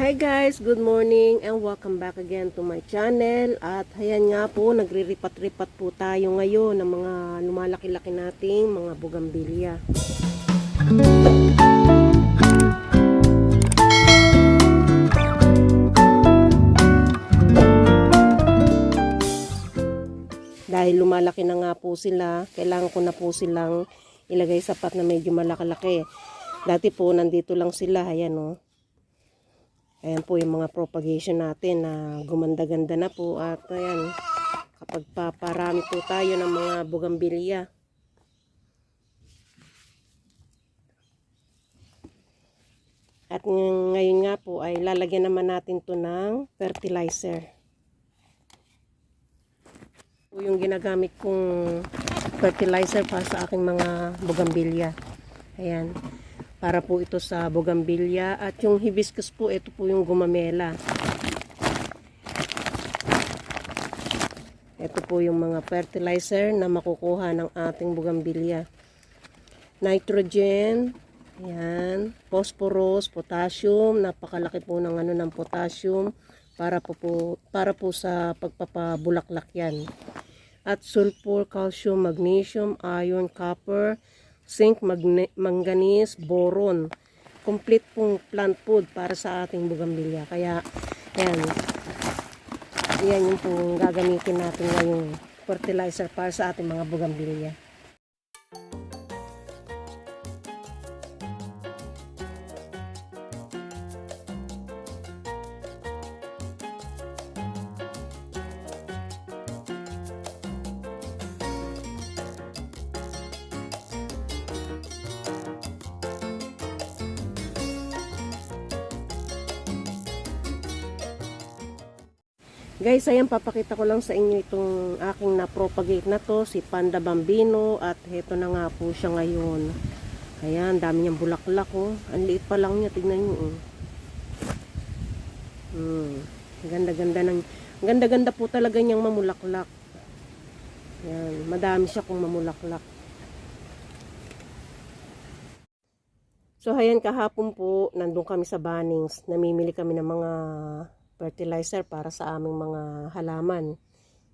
Hi guys, good morning and welcome back again to my channel. At ayan nga po, nagriripat-ripat po tayo ngayon ng mga lumalaki-laki nating mga bugambilya. Dahil lumalaki na nga po sila, kailangan ko na po silang ilagay sa pot na medyo malaki-laki. Dati po, nandito lang sila, ayan o. Ayan po yung mga propagation natin na gumanda-ganda na po. At ayan, kapag paparami po tayo ng mga bugambilya. At ng- ngayon nga po ay lalagyan naman natin to ng fertilizer. Po yung ginagamit kong fertilizer para sa aking mga bugambilya. Ayan para po ito sa bogambilya at yung hibiscus po ito po yung gumamela. Ito po yung mga fertilizer na makukuha ng ating bogambilya nitrogen yan. Phosphorus potassium. Napakalaki po ng ano ng potassium para po, po para po sa pagpapabulaklak yan. At sulfur, calcium, magnesium, iron, copper, zinc, manganese, boron. Complete pong plant food para sa ating bugambilya. Kaya, yan. Yan yung pong gagamitin natin ngayong fertilizer para sa ating mga bugambilya. Guys, ayan, papakita ko lang sa inyo itong aking na-propagate na to, si Panda Bambino, at heto na nga po siya ngayon. Ayan, dami niyang bulaklak, oh. Ang liit pa lang niya, tignan niyo, oh. Hmm, ganda-ganda ng, ganda-ganda po talaga niyang mamulaklak. Ayan, madami siya kung mamulaklak. So, ayan, kahapon po, nandun kami sa Bunnings, namimili kami ng mga fertilizer para sa aming mga halaman.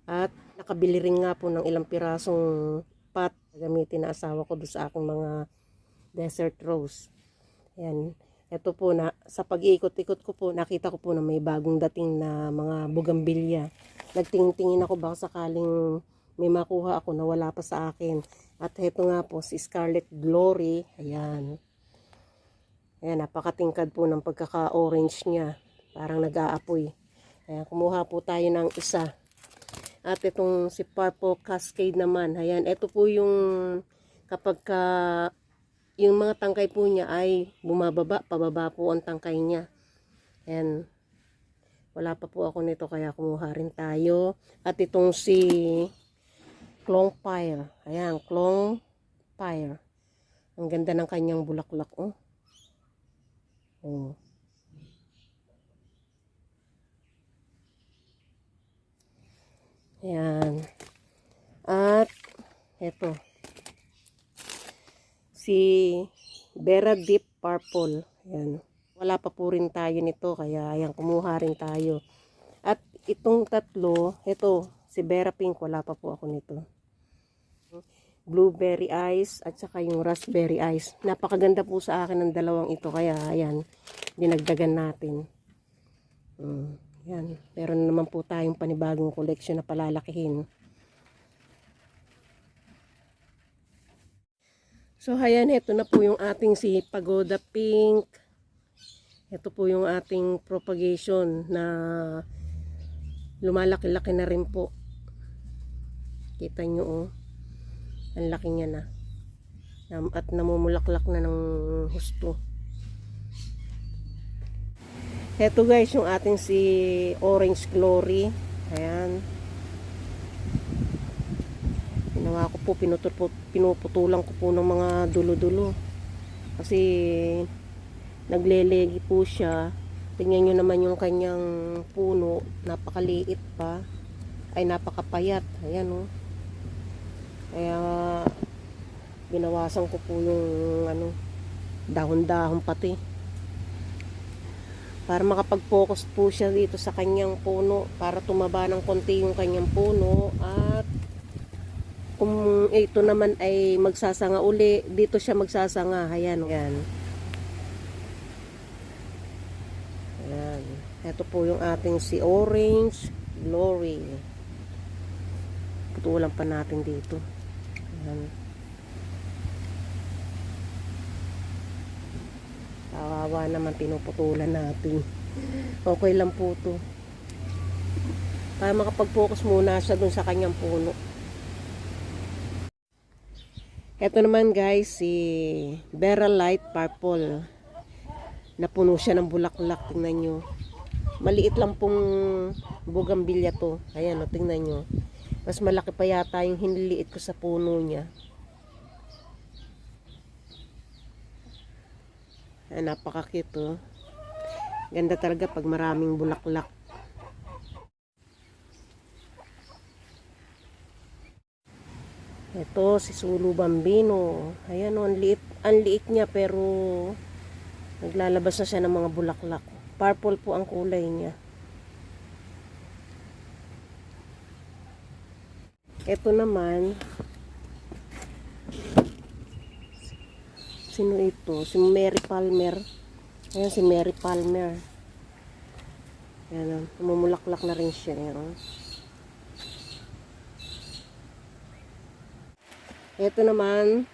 At nakabili rin nga po ng ilang pirasong pot gamitin na asawa ko doon sa aking mga desert rose. Ayan. Ito po na sa pag-iikot-ikot ko po nakita ko po na may bagong dating na mga bugambilya. Nagtingin-tingin ako baka sakaling may makuha ako na wala pa sa akin. At ito nga po si Scarlet Glory. Ayan. Ayan, napakatingkad po ng pagkaka-orange niya. Parang nag-aapoy. Ayan, kumuha po tayo ng isa. At itong si Purple Cascade naman. Ayan, ito po yung kapag ka, yung mga tangkay po niya ay bumababa, pababa po ang tangkay niya. Ayan. Wala pa po ako nito kaya kumuha rin tayo. At itong si Clong Pyre. Ayan, Clong Pyre. Ang ganda ng kanyang bulaklak. Oh. Oh. Ayan. At, eto. Si Vera Deep Purple. Ayan. Wala pa po rin tayo nito, kaya ayan, kumuha rin tayo. At itong tatlo, ito, si Vera Pink, wala pa po ako nito. Blueberry Ice at saka yung Raspberry Ice. Napakaganda po sa akin ng dalawang ito, kaya ayan, dinagdagan natin. Mm. Yan. Meron naman po tayong panibagong collection na palalakihin. So, ayan, ito na po yung ating si Pagoda Pink. Ito po yung ating propagation na lumalaki-laki na rin po. Kita nyo, oh. Ang laki niya na. At namumulaklak na ng husto. Ito guys, yung ating si Orange Glory. Ayan. Ginawa ko po, pinutul po, pinuputulan ko po ng mga dulo-dulo. Kasi naglelegi po siya. Tingnan nyo naman yung kanyang puno. Napakaliit pa. Ay, napakapayat. Ayan o. Oh. Kaya, binawasan ko po yung ano, dahon-dahon pati. Para makapag-focus po siya dito sa kanyang puno para tumaba ng konti yung kanyang puno at kung ito naman ay magsasanga uli dito siya magsasanga. Ayan ayan. Ito po yung ating si orange glory. Putulan pa natin dito. Ayan Kawawa naman pinuputulan natin. Okay lang po to. Para makapag-focus muna siya dun sa kanyang puno. Ito naman guys, si Vera Light Purple. Napuno siya ng bulaklak, tingnan nyo. Maliit lang pong bugambilya to. Ayan, o, tingnan nyo. Mas malaki pa yata yung hiniliit ko sa puno niya. Ay, napaka-cute oh. Ganda talaga pag maraming bulaklak. Ito, si Sulu Bambino. Ayan oh, ang liit, ang liit niya pero naglalabas na siya ng mga bulaklak. Purple po ang kulay niya. Ito naman, Sino ito? Si Mary Palmer. Ayan, si Mary Palmer. Ayan, tumumulaklak na rin siya. Ayan. oh. Ito naman,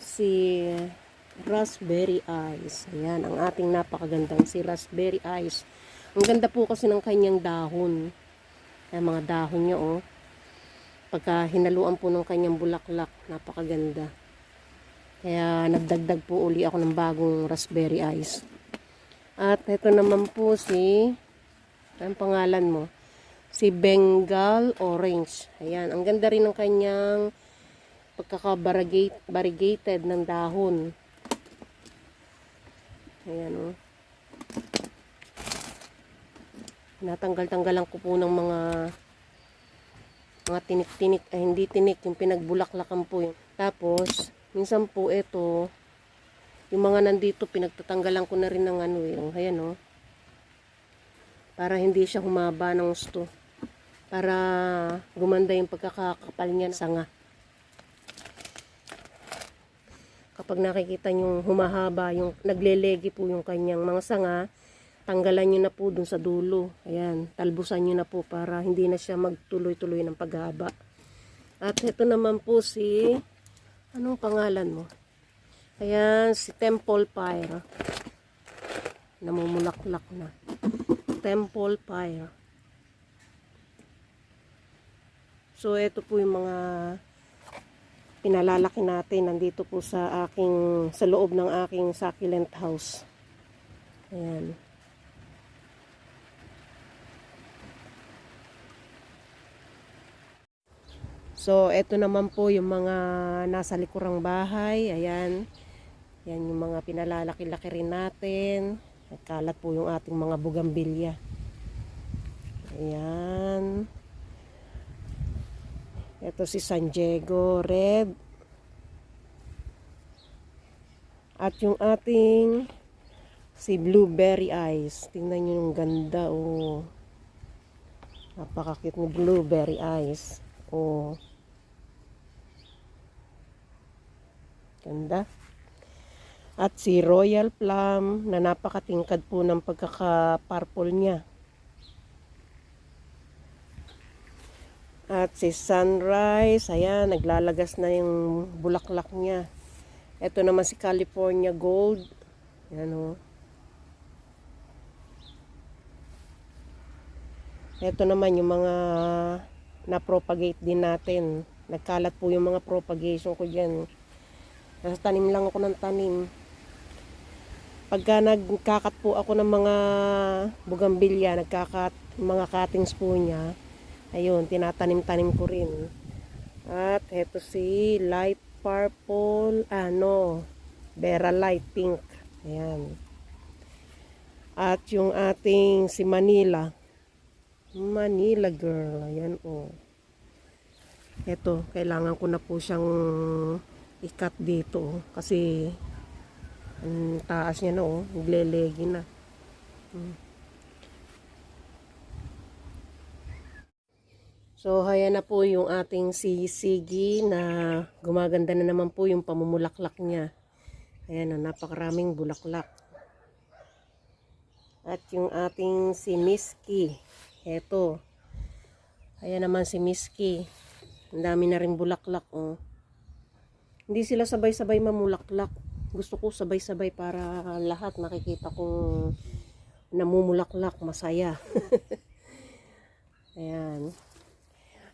si Raspberry Eyes. Ayan, ang ating napakagandang si Raspberry Eyes. Ang ganda po kasi ng kanyang dahon. Ayan, mga dahon niya, oh. Pagka hinaluan po ng kanyang bulaklak, napakaganda. Kaya nagdagdag po uli ako ng bagong raspberry ice. At ito naman po si, ang pangalan mo? Si Bengal Orange. Ayan, ang ganda rin ng kanyang pagkaka-variegated ng dahon. Ayan o. Oh. Natanggal-tanggalan ko po ng mga mga tinik-tinik, ay hindi tinik, yung pinagbulaklakan po yun. Tapos, Minsan po ito, yung mga nandito, pinagtatanggalan ko na rin ng ano yung, ayan o. Oh, para hindi siya humaba ng gusto. Para gumanda yung pagkakakapal niya sa nga. Kapag nakikita nyo humahaba, yung naglelegi po yung kanyang mga sanga, tanggalan nyo na po dun sa dulo. Ayan, talbusan nyo na po para hindi na siya magtuloy-tuloy ng paghaba. At ito naman po si Anong pangalan mo? Ayan, si Temple Pyre. Namumulaklak na. Temple Pyre. So, ito po yung mga pinalalaki natin. Nandito po sa aking, sa loob ng aking succulent house. Ayan. So, eto naman po yung mga nasa likurang bahay. Ayan. Yan yung mga pinalalaki-laki rin natin. Nagkalat po yung ating mga bugambilya. Ayan. Ito si San Diego Red. At yung ating si Blueberry Eyes. Tingnan nyo yung ganda. Oh. Napakakit ni Blueberry Eyes. Oh. Ganda. At si Royal Plum na napakatingkad po ng pagkaka-purple niya. At si Sunrise, ayan, naglalagas na yung bulaklak niya. Ito naman si California Gold. Ayan o. Oh. Ito naman yung mga na-propagate din natin. Nagkalat po yung mga propagation ko dyan. Nasa tanim lang ako ng tanim. Pagka nagkakat po ako ng mga bugambilya, nagkakat mga cuttings po niya, ayun, tinatanim-tanim ko rin. At eto si light purple, ano, Vera light pink. Ayan. At yung ating si Manila. Manila girl. Ayan o. Oh. Ito, kailangan ko na po siyang i-cut dito oh. kasi ang taas niya no, oh. naglelegi na. Hmm. So, haya na po yung ating sisigi na gumaganda na naman po yung pamumulaklak niya. Ayan na, napakaraming bulaklak. At yung ating si Miski. Eto. Ayan naman si Miski. Ang dami na rin bulaklak. Oh. Hindi sila sabay-sabay mamulaklak. Gusto ko sabay-sabay para lahat makikita kong namumulaklak, masaya. Ayan.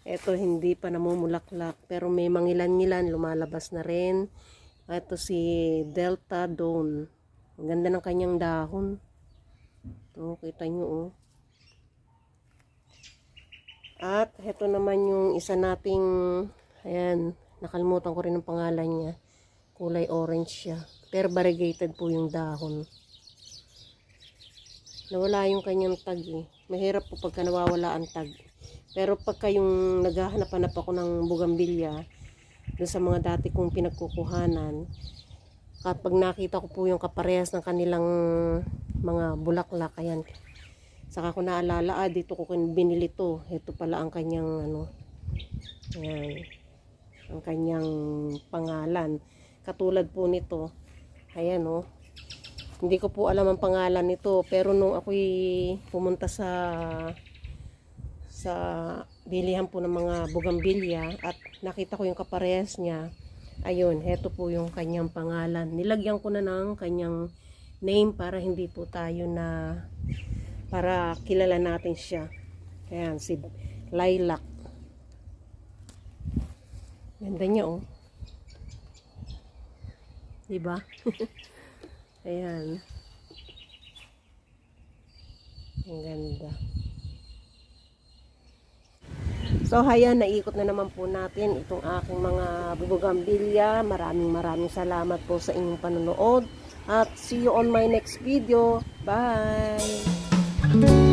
Ito hindi pa namumulaklak pero may mangilan-ngilan lumalabas na rin. Ito si Delta Dawn. Ang ganda ng kanyang dahon. Ito, kita nyo oh. At ito naman yung isa nating ayan, nakalimutan ko rin ang pangalan niya. Kulay orange siya. Pero variegated po yung dahon. Nawala yung kanyang tag eh. Mahirap po pagka nawawala ang tag. Pero pagka yung naghahanap-hanap ako ng bugambilya, doon sa mga dati kong pinagkukuhanan, kapag nakita ko po yung kaparehas ng kanilang mga bulaklak, ayan, saka ko naalala, ah, dito ko binili to. Ito pala ang kanyang, ano, ayan, ang kanyang pangalan. Katulad po nito, ayan, oh, hindi ko po alam ang pangalan nito, pero nung ako'y pumunta sa sa bilihan po ng mga bugambilya at nakita ko yung kaparehas niya, ayun, heto po yung kanyang pangalan. Nilagyan ko na ng kanyang name para hindi po tayo na para kilala natin siya. Ayan, si Lilac. Ganda niya, oh. Diba? Ayan. Ang ganda. So, hayan, naikot na naman po natin itong aking mga bubugambilya. Maraming maraming salamat po sa inyong panonood. At see you on my next video. Bye!